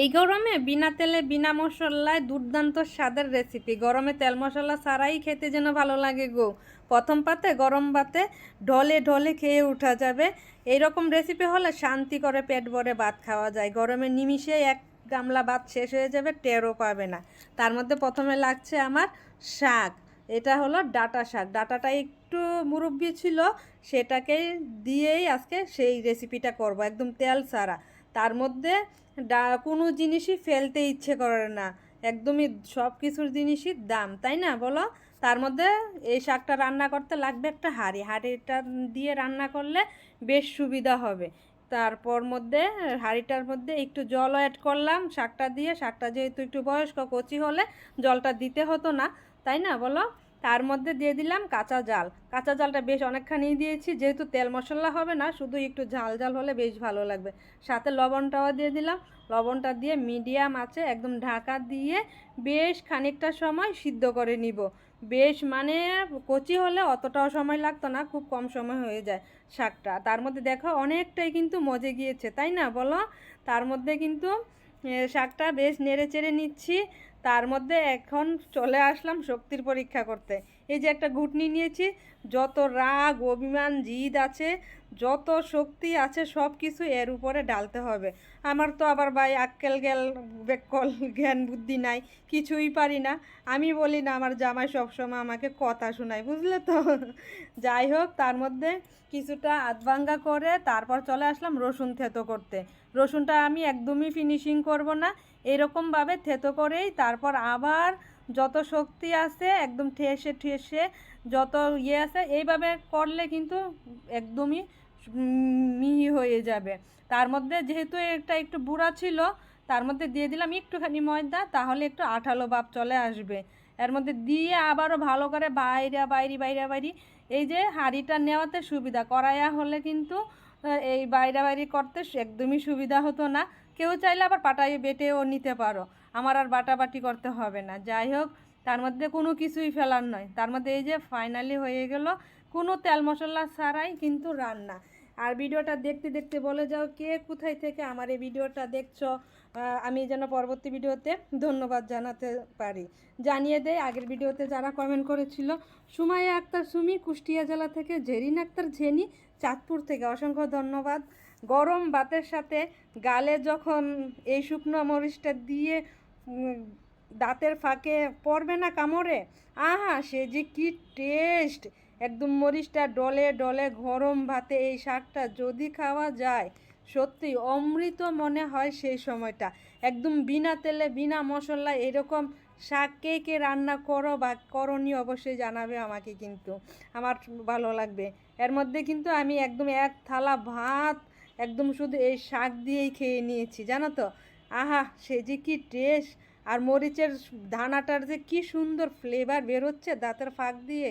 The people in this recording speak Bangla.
এই গরমে বিনা তেলে, বিনা মশলায় দুর্দান্ত স্বাদের রেসিপি গরমে তেল মশলা ছাড়াই খেতে যেন ভালো লাগে গো। প্রথম পাতে, গরম ভাতে ঢলে ঢলে খেয়ে ওঠা যাবে। এইরকম রেসিপি হলে শান্তি করে পেট ভরে ভাত খাওয়া যায়। গরমে নিমিষে এক গামলা ভাত শেষ হয়ে যাবে, টেরও পাবে না। তার মধ্যে প্রথমে লাগছে আমার শাক। এটা হলো ডাটা শাক। ডাটাটা একটু মুরব্বি ছিল সেটাকে দিয়েই আজকে সেই রেসিপিটা করব। একদম তেল ছাড়া। তার মধ্যে ডা, কোনো জিনিসই ফেলতে ইচ্ছে করে না। একদমই সব কিছুর জিনিসই দাম, তাই না বলো? তার মধ্যে এই শাকটা রান্না করতে লাগবে একটা হাঁড়ি। হাঁড়িটা দিয়ে রান্না করলে বেশ সুবিধা হবে। তারপর মধ্যে, হাঁড়িটার মধ্যে একটু জলও অ্যাড করলাম শাকটা দিয়ে। শাকটা যেহেতু একটু বয়স্ক, কচি হলে জলটা দিতে হতো না, তাই না বলো? তার মধ্যে দিয়ে দিলাম কাঁচা জাল। কাঁচা জালটা বেশ অনেকখানি দিয়েছি, যেহেতু তেল মশলা হবে না, শুধু একটু ঝাল ঝাল হলে বেশ ভালো লাগবে। সাথে লবণটাও দিয়ে দিলাম। লবণটা দিয়ে মিডিয়াম আছে, একদম ঢাকা দিয়ে বেশ খানিকটা সময় সিদ্ধ করে নিব। বেশ মানে কচি হলে অতটাও সময় লাগতো না, খুব কম সময় হয়ে যায় শাকটা। তার মধ্যে দেখো অনেকটাই কিন্তু মজে গিয়েছে, তাই না বলো? তার মধ্যে কিন্তু শাকটা বেশ নেড়ে চেড়ে নিচ্ছি। তার মধ্যে এখন চলে আসলাম শক্তির পরীক্ষা করতে। এই যে একটা ঘুটনি নিয়েছি, যত রাগ, অভিমান, জিদ আছে, যত শক্তি আছে, সব কিছু এর উপরে ডালতে হবে। আমার তো আবার ভাই আক্কেল গেল, বেকল জ্ঞান বুদ্ধি নাই, কিছুই পারি না। আমি বলি না, আমার জামাই সবসময় আমাকে কথা শোনায়, বুঝলে তো? যাই হোক, তার মধ্যে কিছুটা আধভাঙ্গা করে তারপর চলে আসলাম রসুন থেতো করতে। রসুনটা আমি একদমই ফিনিশিং করব না, এরকমভাবে থেতো করেই তারপর আবার যত শক্তি আছে একদম ঠেসে ঠেসে যত ইয়ে আছে, এইভাবে করলে কিন্তু একদমই মিহি হয়ে যাবে। তার মধ্যে যেহেতু এটা একটু বুড়া ছিল, তার মধ্যে দিয়ে দিলাম একটুখানি ময়দা, তাহলে একটু আঠালো ভাব চলে আসবে। এর মধ্যে দিয়ে আবারও ভালো করে বাইরে বাইরে বাইরে বাইরে এই যে হাঁড়িটা নেওয়াতে সুবিধা, কড়াইয়া হলে কিন্তু এই বাইরে বাইরে করতে একদমই সুবিধা হতো না। কেউ চাইলে আবার পাটাই বেটেও নিতে পারো। আমার আর বাটাবাটি করতে হবে না। যাই হোক, তার মধ্যে কোনো কিছুই ফেলার নয়। তার মধ্যে এই যে ফাইনালি হয়ে গেল, কোনো তেল মশলা ছাড়াই কিন্তু রান্না। আর ভিডিওটা দেখতে দেখতে বলে যাও কে কোথায় থেকে আমার এই ভিডিওটা দেখছ। আমি যেন পরবর্তী ভিডিওতে ধন্যবাদ জানাতে পারি। জানিয়ে দেয় আগের ভিডিওতে যারা কমেন্ট করেছিল, সুমাইয়া আক্তার সুমি, কুষ্টিয়া জেলা থেকে জেরিন আক্তার ঝেনি, চাঁদপুর থেকে অসংখ্য ধন্যবাদ। গরম বাতের সাথে গালে যখন এই শুকনো মরিচটা দিয়ে দাঁতের ফাঁকে পড়বে না কামড়ে? আহা, সে যে কি টেস্ট একদম মরিচটা ডলে ডলে গরম ভাতে এই শাকটা যদি খাওয়া যায়, সত্যি অমৃত মনে হয় সেই সময়টা। একদম বিনা তেলে, বিনা মশলা এরকম শাক কে কে রান্না করো বা করনি অবশ্যই জানাবে আমাকে কিন্তু। আমার ভালো লাগবে। এর মধ্যে কিন্তু আমি একদম এক থালা ভাত, একদম শুধু এই শাক দিয়েই খেয়ে নিয়েছি, জানো তো? আহা, সে যে কি টেস্ট আর মরিচের দানাটার যে কি সুন্দর ফ্লেভার বেরোচ্ছে দাঁতের ফাঁক দিয়ে।